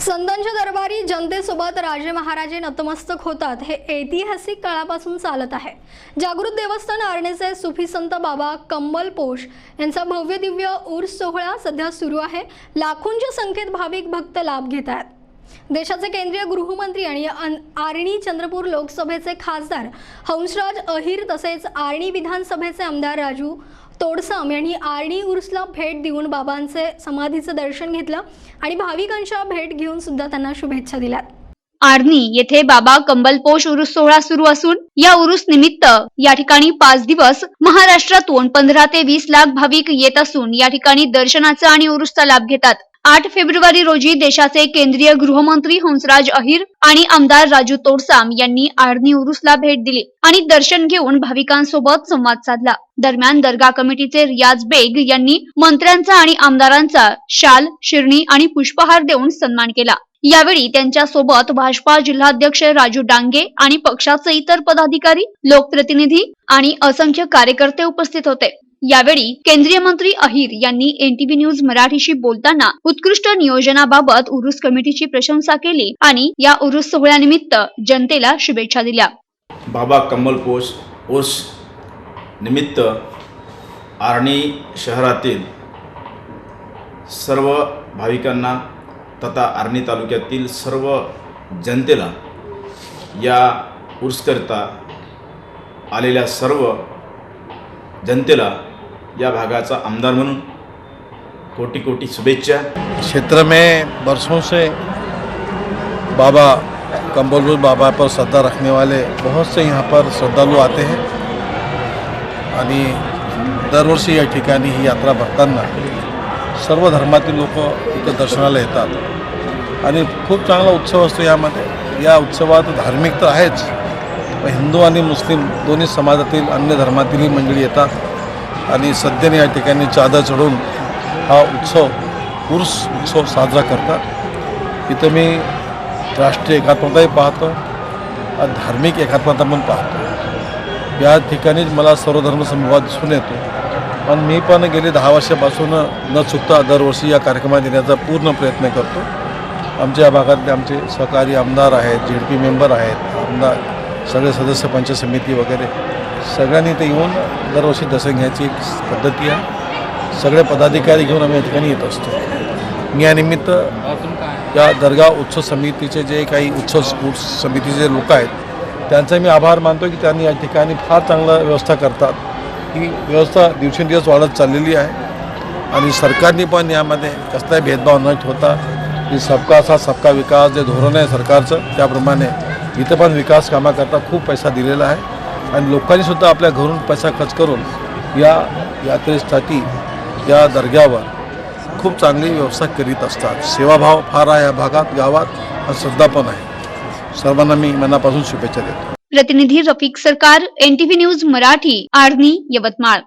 संतांच्या दरबारी जनतेसोबत राजे महाराजे नतमस्तक होतात हे ऐतिहासिक काळापासून चालत आहे. जागृत देवस्थान आरणेचे सुफी संत बाबा कंबल पोष यांचा भव्य दिव्य ऊर्स सोहळा सध्या सुरू आहे. लाखोंच्या संख्येत भाविक भक्त लाभ घेत आहेत. देशाचे केंद्रीय गृहमंत्री आणि अन- आर्णी चंद्रपूर लोकसभेचे खासदार हंसराज अहिर तसेच आर्णी विधानसभेचे आमदार राजू तोडसाम यांनी आर्णी उर्सला भेट देऊन बाबांचे समाधीचं दर्शन घेतलं आणि भाविकांच्या भेट घेऊन सुद्धा त्यांना शुभेच्छा दिल्यात. आर्नी येथे बाबा कंबलपोष उरुस सोहळा सुरू असून या उरुस निमित्त या ठिकाणी पाच दिवस महाराष्ट्रातून पंधरा ते वीस लाख भाविक येत असून या ठिकाणी दर्शनाचा आणि उरुसचा लाभ घेतात. आठ फेब्रुवारी रोजी देशाचे केंद्रीय गृहमंत्री हंसराज अहिर आणि आमदार राजू तोडसाम यांनी आर्नी उरुसला भेट दिली आणि दर्शन घेऊन भाविकांसोबत संवाद साधला. दरम्यान दर्गा कमिटीचे रियाज बेग यांनी मंत्र्यांचा आणि आमदारांचा शाल शिरणी आणि पुष्पहार देऊन सन्मान केला. यावेळी त्यांच्यासोबत भाजपा जिल्हाध्यक्ष राजू डांगे आणि पक्षाचे इतर पदाधिकारी लोकप्रतिनिधी आणि असंख्य कार्यकर्ते उपस्थित होते. यावेळी केंद्रीय मंत्री अहिर यांनी एनटीव्ही न्यूज मराठीशी बोलताना उत्कृष्ट नियोजनाबाबत उरुस कमिटीची प्रशंसा केली आणि या उरुस सोहळ्यानिमित्त जनतेला शुभेच्छा दिल्या. बाबा कमल पोष उर्स निमित्त आर्णी शहरातील सर्व भाविकांना तथा आर्णी तालुक्यातील सर्व जनतेला या उर्सकरिता आलेल्या सर्व जनतेला या भागाचा आमदार म्हणून कोटी कोटी शुभेच्छा. क्षेत्र में बरसों से बाबा कंबलपूर बाबा पर श्रद्धा रखने वाले बहुत से यहाँ पर श्रद्धालु आते हैं। आणि दरवर्षी या ठिकाणी ही यात्रा भरताना सर्व धर्मातील लोक इथं दर्शनाला येतात। आणि खूप चांगला उत्सव असतो यामध्ये। या उत्सवात धार्मिक तर आहेच हिंदू आणि मुस्लिम दोन्ही समाजातील अन्य धर्मातीलही मंडळी येतात। आणि सध्याने या ठिकाणी चादर चढून हा उत्सव उर्स उत्सव साजरा करतात. इथं मी राष्ट्रीय एकात्मताही पाहतो धार्मिक एकात्मता पण पाहतो. या ठिकाणीच मला सर्वधर्म समूहात दिसून येतो. पण मी पण गेली दहा वर्षापासून न चुकता दरवर्षी या कार्यक्रमात येण्याचा पूर्ण प्रयत्न करतो. आमच्या या भागातले आमचे सहकारी आमदार आहेत झेड पी मेंबर आहेत आमदार सगळे सदस्य पंचायत समिती वगैरे सगळ्यांनी ते येऊन दरवर्षी दर्शन घ्यायची एक पद्धती आहे. सगळे पदाधिकारी घेऊन आम्ही या ठिकाणी येत असतो. मी या या दर्गा उत्सव समितीचे जे काही उत्सव स्पोर्ट्स समितीचे लोक आहेत त्यांचा मी आभार मानतो की त्यांनी या ठिकाणी फार चांगला व्यवस्था करतात. ही व्यवस्था दिवसेंदिवस वाढत चाललेली आहे आणि सरकारने पण यामध्ये कसलाही भेदभाव न ठेवता की सबका साथ सबका विकास जे धोरण आहे सरकारचं त्याप्रमाणे इथं पण विकास कामाकरता खूप पैसा दिलेला आहे. आणि लोकांनीसुद्धा आपल्या घरून पैसा खर्च करून या यात्रेसाठी या दर्ग्यावर खूप चांगली व्यवस्था करीत असतात. सेवाभाव फार आहे या भागात गावात श्रद्धा पण आहे. सर्वांना मी मनापासून शुभेच्छा देतो. प्रतिनिधी रफिक सरकार एनटीव्ही न्यूज मराठी आर्नी यवतमाळ.